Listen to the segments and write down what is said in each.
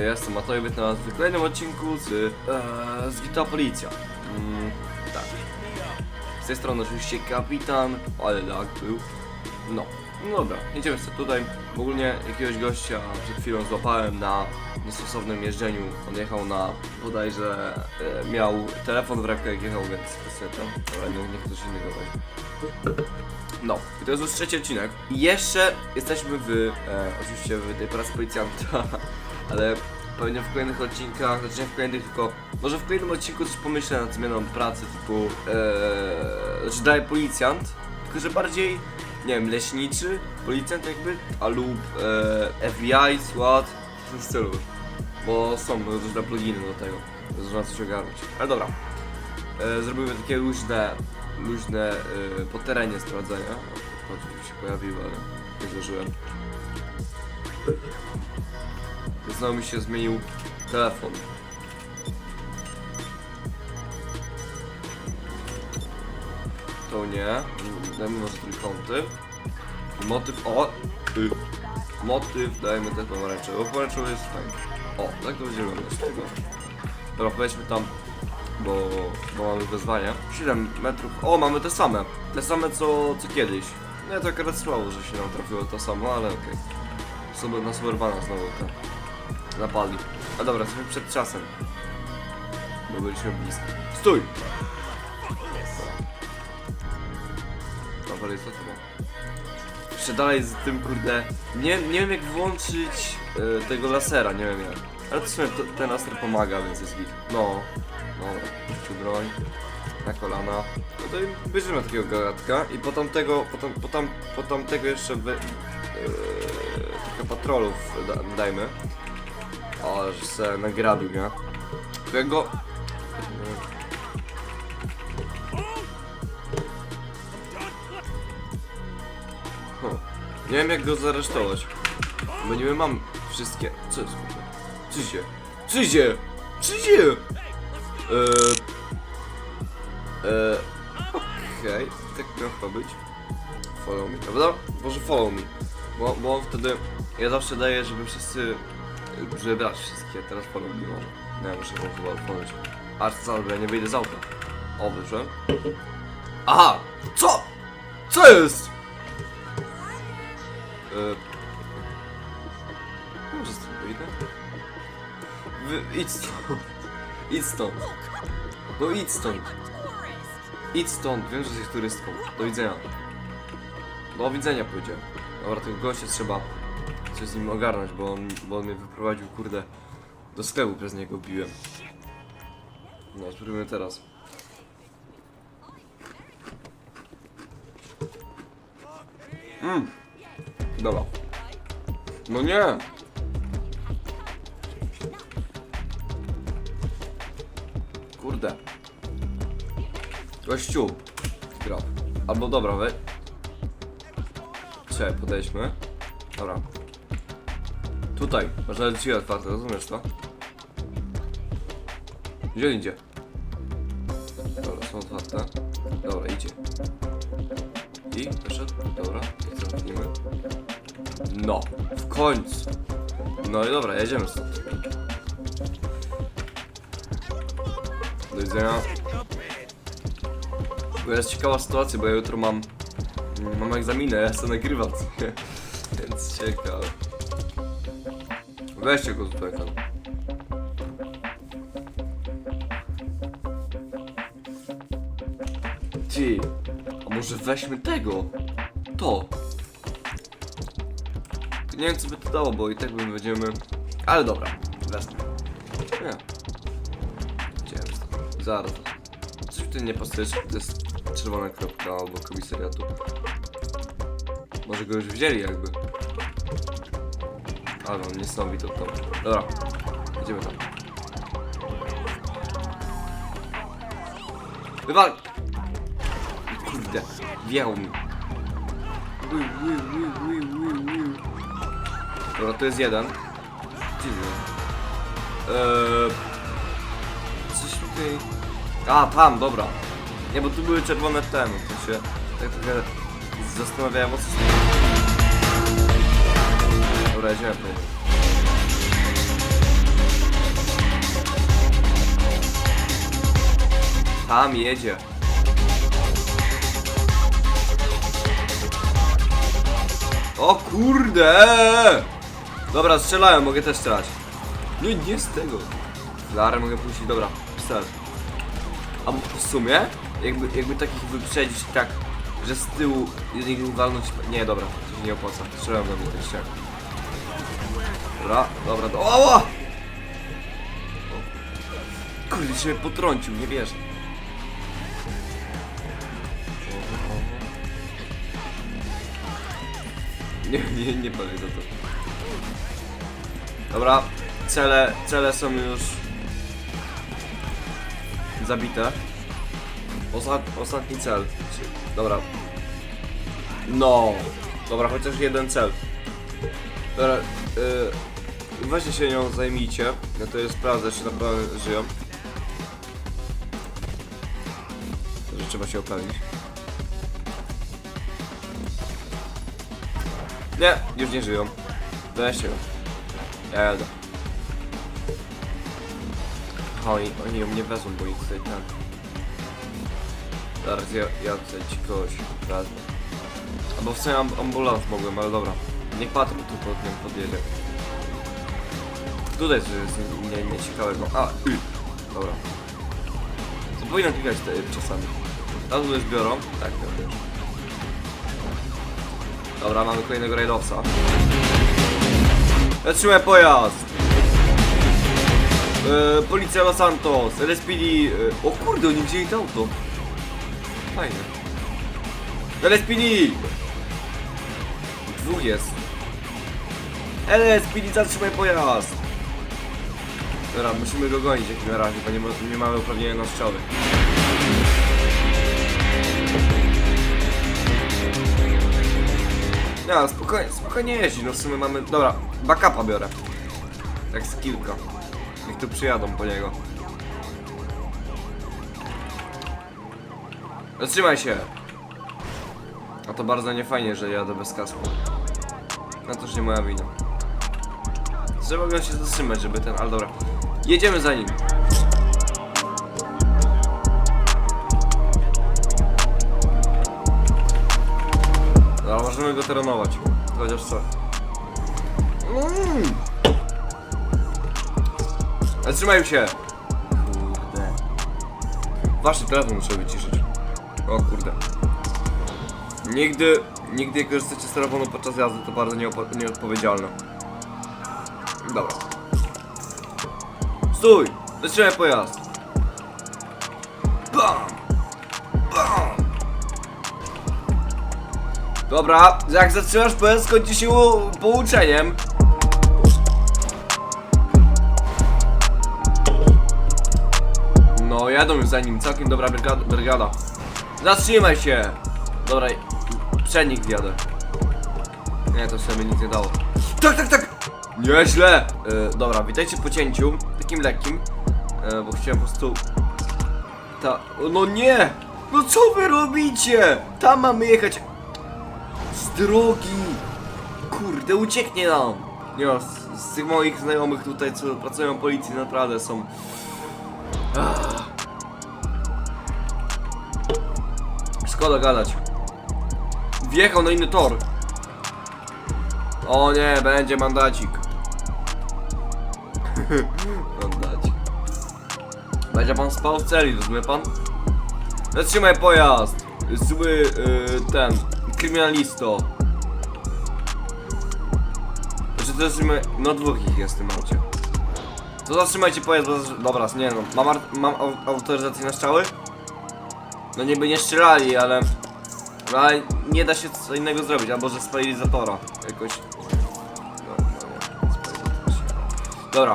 jestem Matoj, witam w kolejnym odcinku z, e, z GTA Policja. Mm, tak. Z tej strony oczywiście kapitan, ale lag był. No, no dobra, jedziemy sobie tutaj. W ogóle jakiegoś gościa przed chwilą złapałem na niestosownym jeżdżeniu. On jechał na, bodajże e, miał telefon w ręku jak jechał, więc sobie tam, ale nie, niech ktoś innego weźmie. No, i to jest już trzeci odcinek. I jeszcze jesteśmy w, e, oczywiście w tej pracy policjanta, ale pewnie w kolejnych odcinkach, znaczy nie w kolejnych, tylko może w kolejnym odcinku coś pomyślę nad zmianą pracy typu, e, znaczy dalej policjant, tylko że bardziej, nie wiem, leśniczy, policjant jakby, a lub e, FBI, SWAT, w tym stylu. Bo są różne pluginy do tego, można coś ogarnąć. Ale dobra, e, zrobimy takie luźne, luźne e, po terenie sprawdzenia. Patrz, się pojawił, ale nie zdążyłem. Znowu mi się zmienił telefon. To nie. Dajmy może trójkąty. Motyw. O! Y. Motyw, dajmy te pomarańcze. Bo pomarańczowy jest fajny. O, tak to będzie wyglądać tego. Dobra, powiedzmy tam, bo, bo mamy wezwanie. 7 metrów. O, mamy te same. Te same co, co kiedyś. Nie, to akurat słabo, że się nam trafiło to samo, ale okej. Sobie na Supermana znowu te napadli. A dobra, jesteśmy przed czasem. Bo byliśmy blisko. Stój! Dobra, jest to chyba. Jeszcze dalej z tym kurde. Nie, nie wiem jak włączyć e, tego lasera, nie wiem jak. Ale to w sumie to, ten laser pomaga, więc jest git. No. Dobra, puścił broń. Na kolana. No to i bierzemy takiego garatka i po tamtego, po, tam, po, tam, po tamtego jeszcze wy, e, trochę patrolów da, dajmy. O, że se nagrabił, nie? Tylko jak go... Huh. Nie wiem jak go zaresztować. Bo nie mam wszystkie... Co jest? Przyjdzie! Przyjdzie! Przyjdzie! Eee... Eee... Okej, tak miał chyba być. Follow me, prawda? Może follow me. Bo, bo wtedy... Ja zawsze daję, żeby wszyscy... Żeby brać wszystkie, teraz follow me może. Nie, muszę go chyba otworzyć. Co, dobra, nie wyjdę z auta. O, wyszłem. Aha! Co? Co jest? Eee... Wy, idź stąd. Idź stąd. No idź stąd. Idź stąd, wiem, że jesteś turystką. Do widzenia. Do widzenia powiedziałem. Dobra, tego gościa trzeba coś z nim ogarnąć, bo on, bo on mnie wyprowadził, kurde, do sklepu przez niego biłem. No, spróbujmy teraz. Mm. Dobra. No nie! Kurde. Gościu. Gra. Albo dobra, we. Czekaj, podejdźmy. Dobra. Tutaj. Można drzwi otwarte, rozumiesz to? Gdzie idzie? Dobra, są otwarte. Dobra, idzie. I wyszedł. Dobra, zamknijmy. No, w końcu. No i dobra, jedziemy stąd. Do widzenia. Bo jest ciekawa sytuacja, bo ja jutro mam mm, mam egzaminy, ja nagrywam sobie. Więc ciekawe. Weźcie go tutaj tam. Ty, a może weźmy tego? To. Nie wiem co by to dało, bo i tak my będziemy... Ale dobra, Zaraz. Coś tutaj nie pasuje, czy to jest czerwona kropka albo komisariatu. Może go już wzięli jakby. Ale on niesamowity to. Dobra, idziemy tam. Wywal! Kurde, wjechał mi. Dobra, to jest jeden. Jest? Eee, coś tutaj... A, tam, dobra. Nie, bo tu były czerwone ten, w sensie, tak trochę zastanawiałem o co się... Dobra, jedziemy. Tam jedzie. O kurde! Dobra, strzelałem, mogę też strzelać. Nie, nie z tego. Flarę mogę puścić, dobra, pistolet. A w sumie, jakby, jakby takich wyprzedzić tak, że z tyłu ich walnąć... Nie, dobra, to się nie opłaca. Strzelam do mnie jeszcze. Dobra, dobra, do... Oła! O. Kurde, się mnie potrącił, nie wierzę. Nie, nie, nie powiem za to. Dobra, cele, cele są już zabite. Ostat, ostatni cel. Dobra. No. Dobra, chociaż jeden cel. Dobra, yy, weźcie się nią zajmijcie. Ja to jest sprawdzę, czy naprawdę żyją. Że trzeba się upewnić. Nie, już nie żyją. Weźcie go. Ja jadę. Aha, Oni, ją nie wezmą, bo ich tutaj ten... Zaraz ja, ja tutaj ci kogoś wezmę. Albo w sumie amb ambulans mogłem, ale dobra. Niech patrol tu pod nią podjedzie. Tutaj coś jest nie, nie ciekawego. A, y. Dobra. Co powinno klikać te, czasami. Tam już biorą? Tak, biorą. Dobra, mamy kolejnego rajdowca. Zatrzymaj pojazd! Yy, Policja Los Santos, LSPD... Yy, o kurde, oni wzięli to auto. Fajnie. LSPD! Dwóch jest. LSPD, zatrzymaj pojazd! Dobra, musimy go gonić jak na razie, bo nie, nie mamy uprawnienia na strzały. Nie, spokojnie, spokojnie jeździ, no w sumie mamy... Dobra, backupa biorę. Tak z kilka. Niech tu przyjadą po niego. Zatrzymaj się! A to bardzo niefajnie, że jadę bez kasku. No to już nie moja wina. Trzeba go się zatrzymać, żeby ten... Ale dobra. Jedziemy za nim. Dobra, możemy go terenować. Chociaż co. Mm. Zatrzymaj się! Kurde. Właśnie telefon muszę wyciszyć. O kurde. Nigdy, nigdy jak korzystacie z telefonu podczas jazdy to bardzo nieodpowiedzialne. Dobra. Stój! Zatrzymaj pojazd! Bam! Bam! Dobra, jak zatrzymasz pojazd, skończy się u- pouczeniem. Jadą już za nim, całkiem dobra brygada. Zatrzymaj się! Dobra, przed nich wjadę. Nie, to sobie nic nie dało. Tak, tak, tak! Nieźle! E, dobra, witajcie po cięciu, takim lekkim, e, bo chciałem po prostu... Ta... No nie! No co wy robicie? Tam mamy jechać... Z drogi! Kurde, ucieknie nam! Nie no, z, z tych moich znajomych tutaj, co pracują w policji, naprawdę są... Ah. Szkoda gadać. Wjechał na inny tor. O nie, będzie mandacik. mandacik. Będzie pan spał w celi, rozumie pan? Zatrzymaj pojazd! Zły, yy, ten, kryminalisto. Znaczy zatrzymaj, no dwóch ich jest w tym aucie. To zatrzymajcie pojazd, bo... Dobra, nie no, mam, mam au- autoryzację na strzały? No niby nie strzelali, ale... No, nie da się co innego zrobić, albo że spalili zatora. Jakoś... No, no Dobra.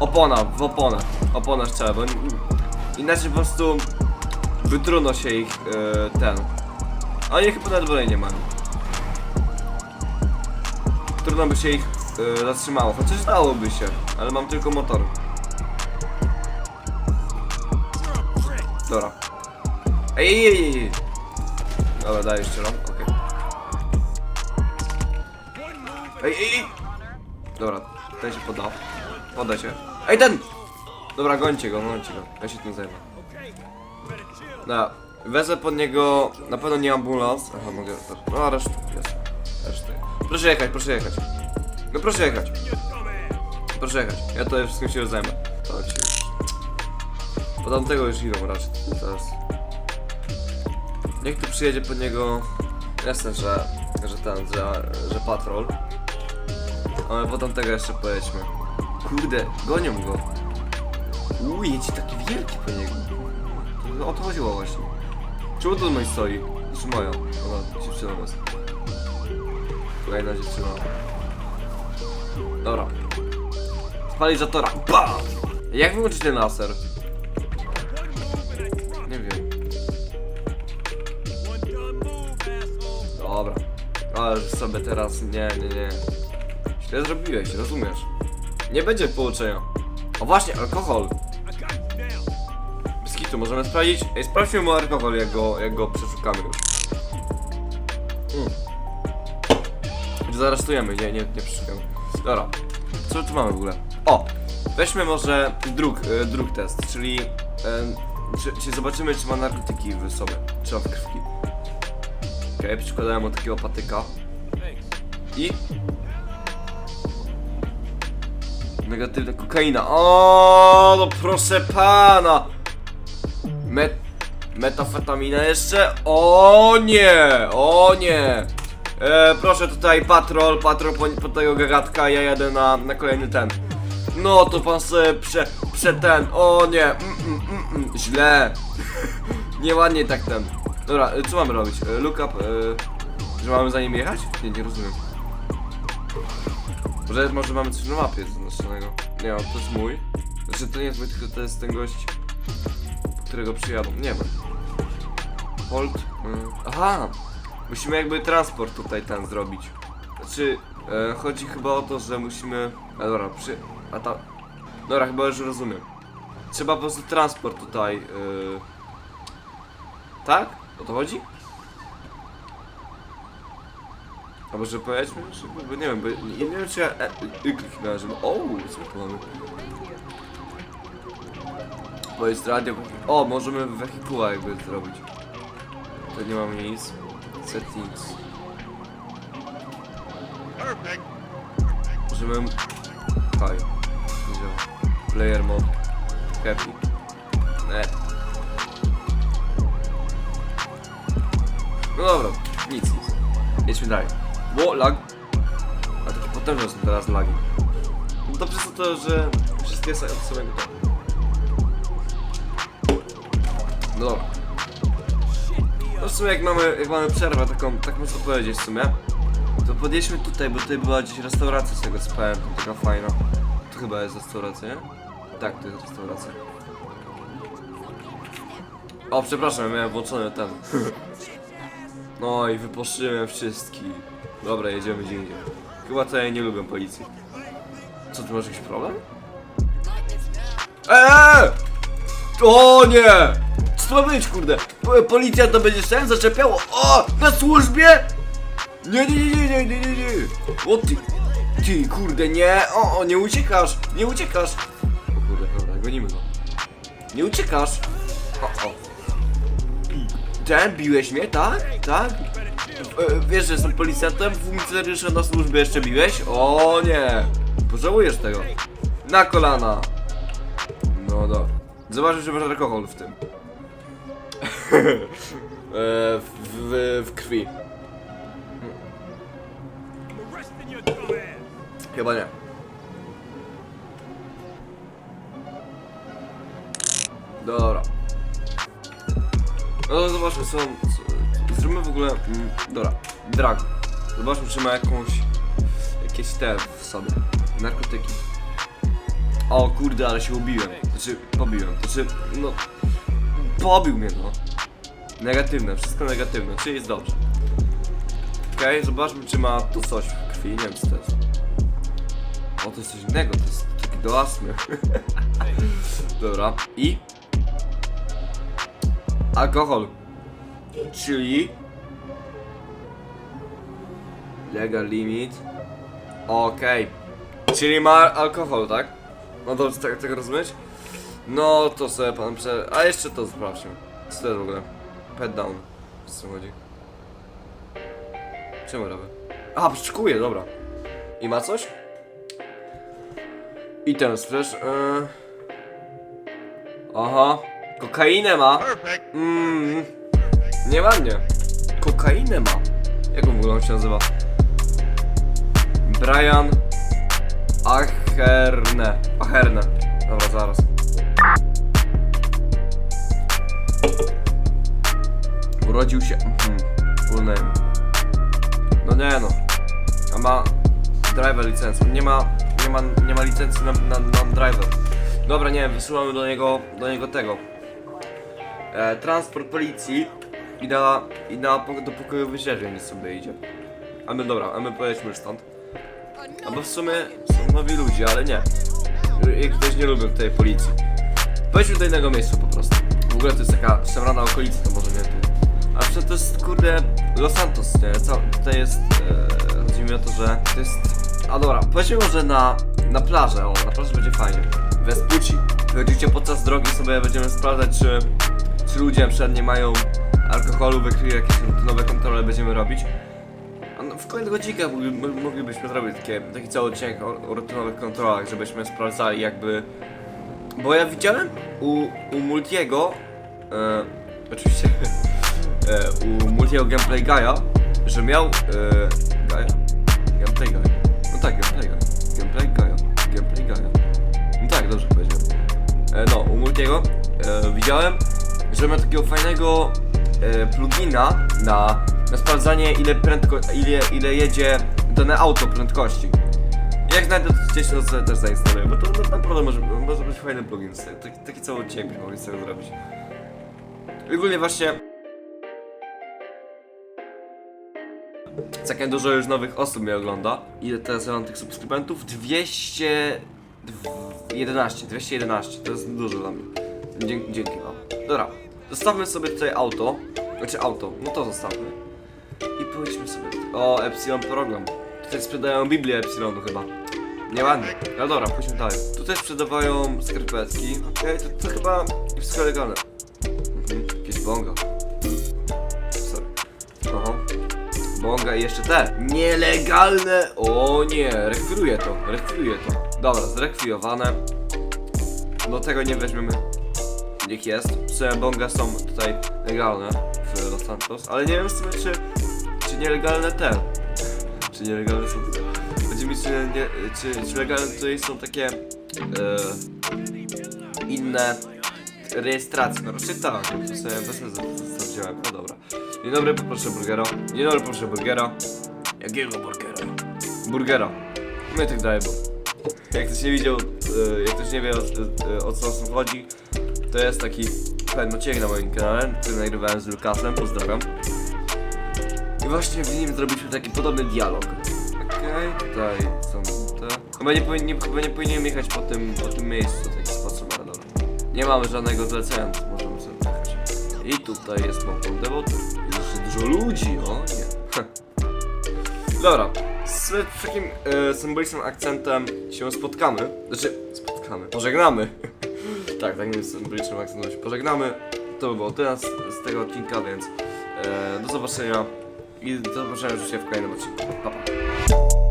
Opona, w oponę. Oponę strzelę, bo... Inaczej po prostu... By się ich, yy, ten... Oni chyba nawet broni nie mają. Trudno by się ich yy, zatrzymało, chociaż dałoby się, ale mam tylko motor. Ej, ej, ej. Dobra, daj jeszcze raz, okej. Ej, ej, ej. Dobra, ten się podał. Podaj się. Ej, ten! Dobra, gońcie go, gońcie go. Ja się tym zajmę. No, wezmę pod niego, na pewno nie ambulans. Aha, mogę, no resztę. Resztę. Proszę jechać, proszę jechać. No proszę jechać. Proszę jechać, ja to wszystkim się zajmę. Tak się już. Bo tam tego już idą raczej teraz. Niech tu przyjedzie po niego. Jasne, że, że ten, że, że patrol. Ale potem tego jeszcze pojedźmy. Kurde, gonią go. Uuu, jedzie taki wielki po niego. O to chodziło właśnie. Czemu to mój stoi? Czy moja? Ona dziewczyna jest. Kolejna dziewczyna. Dobra. Spalizatora. BAM! Jak wyłączyć ten laser? Ale sobie teraz. Nie, nie, nie. Źle zrobiłeś, rozumiesz? Nie będzie połączenia. O właśnie, alkohol. Biskitu możemy sprawdzić. Ej, sprawdźmy mu alkohol, jak go, jak go przeszukamy już. Mm. Zaresztujemy, nie, nie, nie przeszukamy. Dobra. Co tu mamy w ogóle? O! Weźmy może drug, e, drug test, czyli e, czy, czy zobaczymy, czy ma narkotyki w sobie, czy ma w krwi. Okay, przykładałem mu takiego patyka. I Negatywna kokaina. O, no proszę pana! Met metafetamina jeszcze? O nie! O nie! E, proszę tutaj patrol, patrol po, po tego gagatka, ja jadę na, na kolejny ten. No to pan sobie prze, prze ten, o nie, mm, mm, mm, mm, źle. Nieładnie tak ten. Dobra, e, co mamy robić? E, Look up, e, że mamy za nim jechać? Nie, nie rozumiem. Może, może mamy coś na mapie zaznaczonego. Nie, to jest mój. Znaczy to nie jest mój, tylko to jest ten gość, którego przyjadą. Nie wiem. Hold. y, Aha! Musimy jakby transport tutaj ten zrobić. Znaczy, e, chodzi chyba o to, że musimy... A dobra, przy... A ta... Dobra, chyba już rozumiem. Trzeba po prostu transport tutaj... y, Tak? O to chodzi? A może powiedzmy, że, bo nie wiem, bo nie, nie wiem czy ja e, y, kliknąłem, żeby... O, co tu mamy? Bo jest radio... O, możemy wehikuła jakby zrobić. To nie mamy nic. Settings. Możemy... Działa. Player mode. Happy. No dobra, nic, nic. Jedźmy dalej. Ło, lag. A takie potężne są teraz lagi. No to przez to, że wszystkie są od samego. No dobra. No w sumie jak mamy, jak mamy przerwę taką, tak można powiedzieć w sumie, to podjedźmy tutaj, bo tutaj była gdzieś restauracja z tego co powiem, taka fajna. To chyba jest restauracja, nie? Tak, to jest restauracja. O, przepraszam, ja miałem włączony ten. No i wyposzyłem wszystkich. Dobra, jedziemy gdzie indziej. Chyba to ja nie lubię policji. Co, ty masz jakiś problem? Eee! O nie! Co to ma być, kurde? Po- Policja to będzie ten zaczepiało. O! Na służbie? Nie, nie, nie, nie, nie, nie, nie, nie. O ty. Ty, kurde, nie. O, o, nie uciekasz. Nie uciekasz. O kurde, dobra, gonimy go. Nie uciekasz. O, o. Ten, biłeś mnie, tak? Tak? E, wiesz, że jestem policjantem, funkcjonariusza na służbie jeszcze biłeś? O nie! Pożałujesz tego. Na kolana. No dobra. Zobaczysz, że masz alkohol w tym. e, w, w, w krwi. Chyba nie. Dobra. No zobaczmy co, co Zróbmy w ogóle... Mm, dobra. Drag. Zobaczmy czy ma jakąś... Jakieś te w sobie. Narkotyki. O kurde, ale się ubiłem. Znaczy, pobiłem. Znaczy, no... Pobił mnie, no. Negatywne, wszystko negatywne, czyli jest dobrze. Okej, zobaczmy czy ma to coś w krwi, nie wiem co to jest. O, to jest coś innego, to jest taki do astmy. Dobra, i... Alkohol. Czyli... Legal limit. Okej. Czyli ma alkohol, tak? No dobrze, tak, tak rozumieć? No to sobie pan prze... A jeszcze to sprawdźmy. Co to jest w ogóle? Pet down. Co tu chodzi? Czemu robię? A, przyczekuję, dobra. I ma coś? I ten sprzedaż. Yy... Aha. Kokainę ma. Mmm. Nie ma mnie. Kokainę ma. Jak on w ogóle się nazywa? Brian Acherne. Acherne. Dobra, zaraz. Urodził się. Mhm. Full name. No nie no. A ma driver licencję. Nie ma, nie ma, nie ma licencji na, na, na driver. Dobra, nie wysyłamy do niego, do niego tego. E, transport policji i na, i na pok- do pokoju sobie idzie. A my dobra, a my pojedźmy już stąd. A bo w sumie są nowi ludzie, ale nie. Jak ktoś nie lubią tej policji. Pojedźmy do innego miejsca po prostu. W ogóle to jest taka szemrana okolica, to może nie tu. A przecież to jest kurde Los Santos, nie? Co, tutaj jest. E, chodzi mi o to, że to jest. A dobra, powiedzmy może na, na plażę, o, na plaży będzie fajnie. Vespucci. Wychodzicie podczas drogi sobie będziemy sprawdzać, czy, ludzie na przykład nie mają alkoholu, wykryje jakieś rutynowe kontrole będziemy robić. No, w kolejnych odcinkach mogli, mo- moglibyśmy zrobić takie, taki cały odcinek o, o rutynowych kontrolach, żebyśmy sprawdzali jakby... Bo ja widziałem u, u Multiego, e, oczywiście e, u Multiego Gameplay Gaia, że miał... E? Gameplay Gaia. No tak, Gameplay Gaia. Gameplay Gaia. Gameplay. No tak, dobrze powiedziałem. E, no, u Multiego e, widziałem, że ma takiego fajnego e, plugina na, na sprawdzanie ile prędko, ile, ile jedzie dane auto prędkości. Jak znajdę to gdzieś to sobie też zainstaluję, bo to na- naprawdę może, może być fajny plugin, taki, taki cały odcinek byśmy mogli zrobić. I Ogólnie właśnie Całkiem dużo już nowych osób mnie ogląda. Ile teraz mam tych subskrybentów? 211, 211, to jest dużo dla mnie. Dzięki, dzięki wam. Dobra, zostawmy sobie tutaj auto. Znaczy auto, no to zostawmy. I pójdźmy sobie. O, Epsilon Program. Tutaj sprzedają Biblię Epsilonu chyba. Nieładnie. No dobra, pójdźmy dalej. Tutaj sprzedawają skarpetki. Okej, to, to chyba wszystko legalne. Mhm, jakieś bonga. Sorry. Aha. Bonga i jeszcze te. Nielegalne! O nie, rekwiruję to, rekwiruję to. Dobra, zrekwirowane. Do tego nie weźmiemy. Niech jest. Wszystkie bonga są tutaj legalne w Los Santos, ale nie wiem w sumie czy, czy nielegalne te. Czy nielegalne są te. Będzie mi czy, nie, czy, czy legalne tutaj są takie e, inne rejestracje. No raczej tak, bo to sobie za za- wziąłem. No dobra. Dzień dobry, poproszę burgera. Dzień dobry, proszę burgera. Jakiego burgera? Burgera. No i tak dalej, bo jak ktoś nie widział, e, jak ktoś nie wie o, e, o co chodzi, to jest taki pewien odcinek na moim kanale, który nagrywałem z Lukasem, pozdrawiam. I właśnie w nim zrobiliśmy taki podobny dialog. Okej, tutaj są te... Chyba nie, chyba nie powinienem jechać po tym, po tym miejscu taki sposób, ale dobra. Nie mamy żadnego zlecenia, to możemy sobie jechać. I tutaj jest Pompon Devoter. Jeszcze dużo ludzi, o nie. Dobra, z takim e, symbolicznym akcentem się spotkamy. Znaczy, spotkamy, pożegnamy. tak, takim symbolicznym akcentem się pożegnamy. To by było tyle z, z tego odcinka, więc e, do zobaczenia i do zobaczenia już się w kolejnym odcinku. Pa, pa.